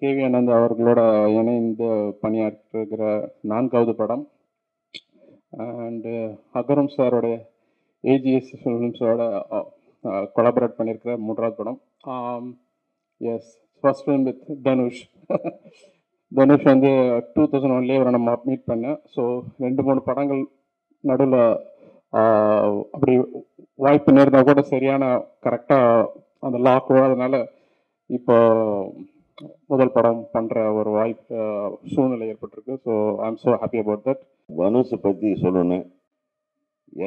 KV Anand அவர்களோட இணைந்து பணியாற்றுகிற நான்காவது படம். அண்டு அகரம் சாரோட ஏஜிஎஸ் ஃபிலிம்ஸோட கொலாபரேட் பண்ணியிருக்கிற மூன்றாவது படம். Yes first film with Dhanush Dhanush வந்து டூ தௌசண்ட் ஒன்லேயே அவரை நம்ம மீட் பண்ணேன். ஸோ ரெண்டு மூணு படங்கள் நடுவில் அப்படி வாய்ப்பு நேர்ந்தால் கூட சரியான கரெக்டாக அந்த லாக் அதனால் இப்போ முதல் படம் பண்ணுற ஒரு வாய்ப்பு சூழ்நிலை ஏற்பட்டிருக்கு. So I am so happy about that தனுஷை பற்றி சொல்லணும்.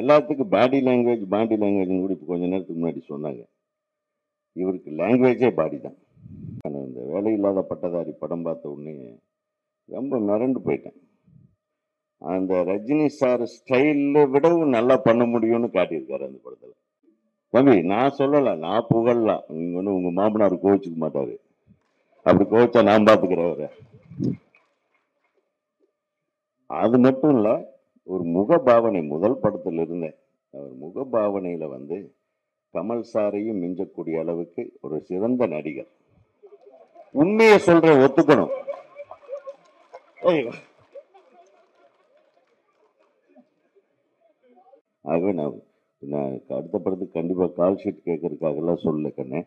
எல்லாத்துக்கும் பாடி லாங்குவேஜ் பாடி லாங்குவேஜ்னு கூட இப்போ கொஞ்ச நேரத்துக்கு முன்னாடி சொன்னாங்க. இவருக்கு லாங்குவேஜே பாடி தான். நான் இந்த வேலையில்லாத பட்டதாரி படம் பார்த்த உடனே ரொம்ப மிரண்டு போயிட்டேன். அந்த ரஜினி சார் ஸ்டைலில் விடவும் நல்லா பண்ண முடியும்னு காட்டியிருக்காரு அந்த படத்தில். தம்பி நான் சொல்லலை நான் புகழலாம் நீங்கள் ஒன்று உங்கள் மாமனார் கோவிச்சுக்க மாட்டார். அப்படி கோவிச்சா நான் பார்த்துக்கிறேன் அவரை. அது மட்டும் இல்லை ஒரு முகபாவனை முதல் படத்தில் இருந்தேன். அவர் முகபாவனையில் வந்து கமல் சாரையும் மிஞ்சக்கூடிய அளவுக்கு ஒரு சிறந்த நடிகர். உண்மையை சொல்ற ஒத்துக்கணும். ஆகவே நான் நான் அடுத்த படத்துக்கு கண்டிப்பாக கால் ஷீட் கேட்கறதுக்காகலாம் சொல்லு கண்ணே.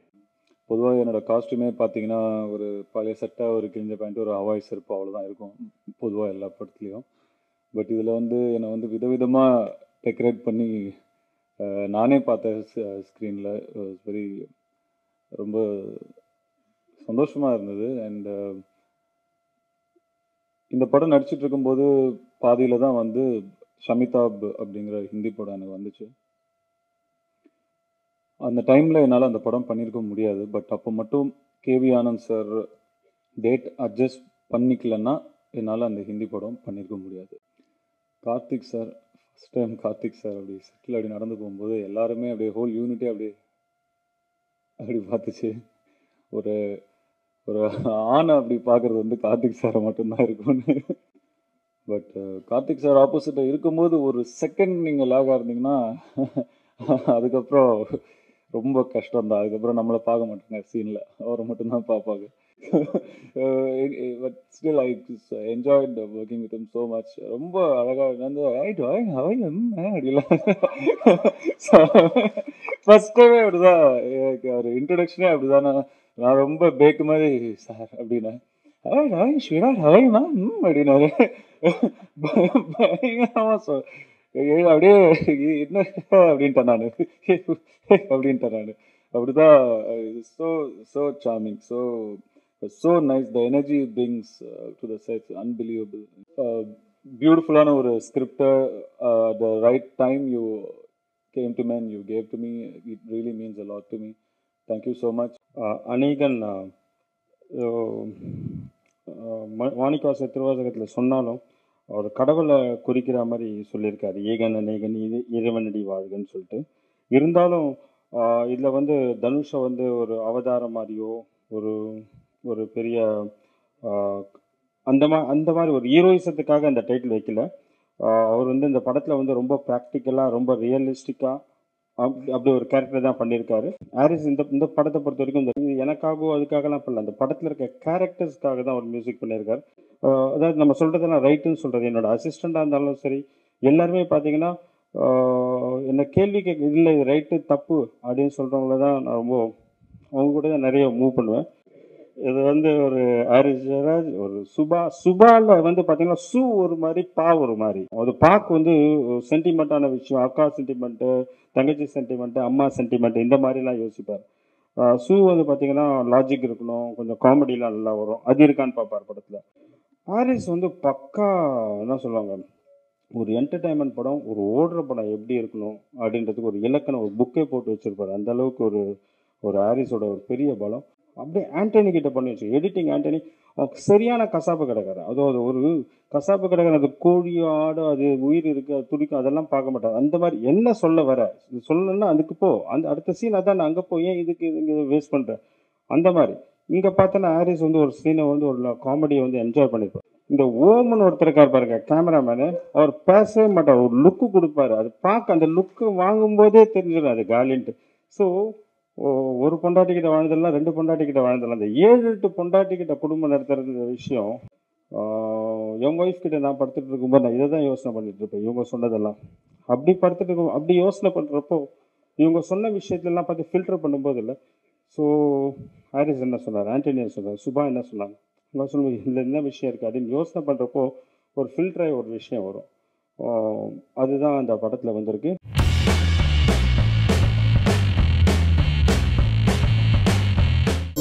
பொதுவாக என்னோட காஸ்ட்யூமே பார்த்தீங்கன்னா ஒரு பழைய சட்டை ஒரு கிழிஞ்ச பேண்ட்டு ஒரு ஹவாய் செருப்பு அவ்வளோதான் இருக்கும். பொதுவாக எல்லா படத்துலையும். பட் இதில் வந்து என்னை வந்து விதவிதமாக டெக்கரேட் பண்ணி நானே பார்த்தேன் ஸ்க்ரீனில் வெரி ரொம்ப சந்தோஷமாக இருந்தது. அண்டு இந்த படம் நடிச்சிட்டு இருக்கும்போது பாதியில் தான் வந்து ஷமிதாப் அப்படிங்கிற ஹிந்தி படம் எனக்கு வந்துச்சு. அந்த டைமில் என்னால் அந்த படம் பண்ணியிருக்க முடியாது. பட் அப்போ மட்டும் KV Anand sir date adjust பண்ணிக்கலன்னா என்னால் அந்த ஹிந்தி படம் பண்ணியிருக்க முடியாது. Karthik sir first time Karthik sir அப்படி செட்டில் அப்படி நடந்து போகும்போது எல்லாருமே அப்படியே ஹோல் யூனிட்டே அப்படியே அப்படி பார்த்துச்சு. ஒரு ஒரு ஆணை அப்படி பார்க்குறது வந்து கார்த்திக் சாரை மட்டும்தான் இருக்கும்னு. பட் uh, கார்த்திக் சார் ஆப்போசிட்டில் இருக்கும்போது ஒரு செகண்ட் நீங்கள் லாக் இருந்தீங்கன்னா அதுக்கப்புறம் ரொம்ப கஷ்டம் தான். அதுக்கப்புறம் நம்மளை பார்க்க மாட்டாங்க சீனில் அவரை மட்டும்தான் பார்ப்பாங்க. But still I enjoyed working with so much ரொம்ப அழகாக வந்து ஐட் hmm, eh? அப்படிலாம். ஃபர்ஸ்ட் டைமே அப்படிதான். எனக்கு ஒரு இன்ட்ரடக்ஷனே அப்படிதான். நான் நான் ரொம்ப பேக்கு மாதிரி சார் அப்படின்னா ஹவை ஹாய் ஸ்வீடா ஹவை மேம் ம் அப்படின்னாரு. பயங்கரமாக அப்படியே என்ன? அப்படின்ட்டேன் நான். அப்படின்ட்டேன் நான். அப்படிதான் so so charming so so nice the energy brings to the set unbelievable பியூட்டிஃபுல்லான ஒரு ஸ்கிரிப்டை the right time you came to man you gave to me it really means a lot to me thank you so much Anegan வாணிக்காச திருவாசகத்தில் சொன்னாலும் அவர் கடவுளை குறிக்கிற மாதிரி சொல்லியிருக்காரு. ஏகன் அநேகன் இது இறைவனடி வாழ்கன்னு சொல்லிட்டு. இருந்தாலும் இதில் வந்து தனுஷை வந்து ஒரு அவதாரம் மாதிரியோ ஒரு ஒரு பெரிய அந்த மா அந்த மாதிரி ஒரு ஹீரோயிசத்துக்காக அந்த டைட்டில் வைக்கல. அவர் வந்து இந்த படத்தில் வந்து ரொம்ப ப்ராக்டிக்கலாக ரொம்ப ரியலிஸ்டிக்காக அப்படி அப்படி ஒரு கேரக்டர் தான் பண்ணியிருக்காரு ஹாரிஸ் இந்த இந்த படத்தை பொறுத்த வரைக்கும் இந்த எனக்காகவோ அதுக்காகலாம் பண்ணல. அந்த படத்தில் இருக்க கேரக்டர்ஸ்க்காக தான் அவர் மியூசிக் பண்ணியிருக்காரு அதாவது நம்ம சொல்கிறதெல்லாம் ரைட்டுன்னு சொல்கிறது என்னோட அசிஸ்டண்ட்டாக இருந்தாலும் சரி எல்லாருமே பார்த்தீங்கன்னா என்ன கேள்வி கேட்க இல்லை இது ரைட்டு தப்பு அப்படின்னு சொல்கிறவங்கள தான் நான் ரொம்ப அவங்க கூட தான் நிறைய மூவ் பண்ணுவேன். இது வந்து ஒரு ஹரிஜராஜ் ஒரு சுபா சுபால வந்து பார்த்தீங்கன்னா சு ஒரு மாதிரி பா ஒரு மாதிரி. அது பாக்கு வந்து சென்டிமெண்ட்டான விஷயம். அக்கா சென்டிமெண்ட்டு தங்கச்சி சென்டிமெண்ட்டு அம்மா சென்டிமெண்ட் இந்த மாதிரிலாம் யோசிப்பார். ஆஹ் சு வந்து பார்த்தீங்கன்னா லாஜிக் இருக்கணும். கொஞ்சம் காமெடிலாம் நல்லா வரும். அது இருக்கான்னு பார்ப்பார் படத்தில். ஹாரிஸ் வந்து பக்கா என்ன சொல்லுவாங்க? ஒரு என்டர்டைன்மெண்ட் படம் ஒரு ஓடுற படம் எப்படி இருக்கணும் அப்படின்றதுக்கு ஒரு இலக்கணம் ஒரு புக்கே போட்டு வச்சுருப்பார். அந்தளவுக்கு ஒரு ஒரு ஹாரிஸோட ஒரு பெரிய பலம். அப்படியே ஆண்டனி கிட்ட பண்ணி வச்சு எடிட்டிங் ஆண்டனி சரியான கசாப்பு கிடக்காரு அதாவது ஒரு கசாப்பு கிடக்கிற அது கோழி ஆடு அது உயிர் இருக்கு அது துடிக்கும் அதெல்லாம் பார்க்க மாட்டாங்க அந்த மாதிரி என்ன சொல்ல வர? இது சொல்லணும்னா அதுக்கு போ. அந்த அடுத்த சீன் அதான் அங்கே போய் ஏன் இதுக்கு இங்கே வேஸ்ட் பண்ணுறேன் அந்த மாதிரி. இங்கே பார்த்தோன்னா ஹாரிஸ் வந்து ஒரு சீனை வந்து ஒரு காமெடியை வந்து என்ஜாய் பண்ணிருப்பார் இந்த ஓமன் ஒருத்தருக்கார் பாருங்க கேமராமேனு அவர் பேசவே மாட்டார். ஒரு லுக்கு கொடுப்பாரு. அது பார்க்க அந்த லுக்கு வாங்கும்போதே தெரிஞ்சிடும் அது காலின்ட்டு. ஸோ ஒரு பொண்டாட்டி கிட்ட வாழ்ந்துடலாம் ரெண்டு பொண்டாட்டி கிட்ட வாழ்ந்துடலாம் அந்த ஏழு எட்டு பொண்டாட்டி கிட்ட குடும்பம் நடத்துறது விஷயம் ஆஹ் என் ஒய்ஃப் கிட்ட நான் படுத்துட்டு இருக்கும்போது நான் இதை தான் யோசனை பண்ணிட்டு இருப்பேன். இவங்க சொன்னதெல்லாம். அப்படி படுத்துட்டு இருக்கும் அப்படி யோசனை பண்ணுறப்போ இவங்க சொன்ன விஷயத்துலலாம் பார்த்து ஃபில்டர் பண்ணும்போது இல்லை. ஸோ ஹாரிஸ் என்ன சொன்னார்? ஆண்டனி என்ன சொன்னார்? சுபா என்ன சொன்னாங்க? நான் சொல்லுவேன் இதில் என்ன விஷயம் இருக்குது அப்படின்னு யோசனை பண்ணுறப்போ ஒரு ஃபில்டராக ஒரு விஷயம் வரும். அதுதான் அந்த படத்தில் வந்திருக்கு.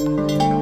Música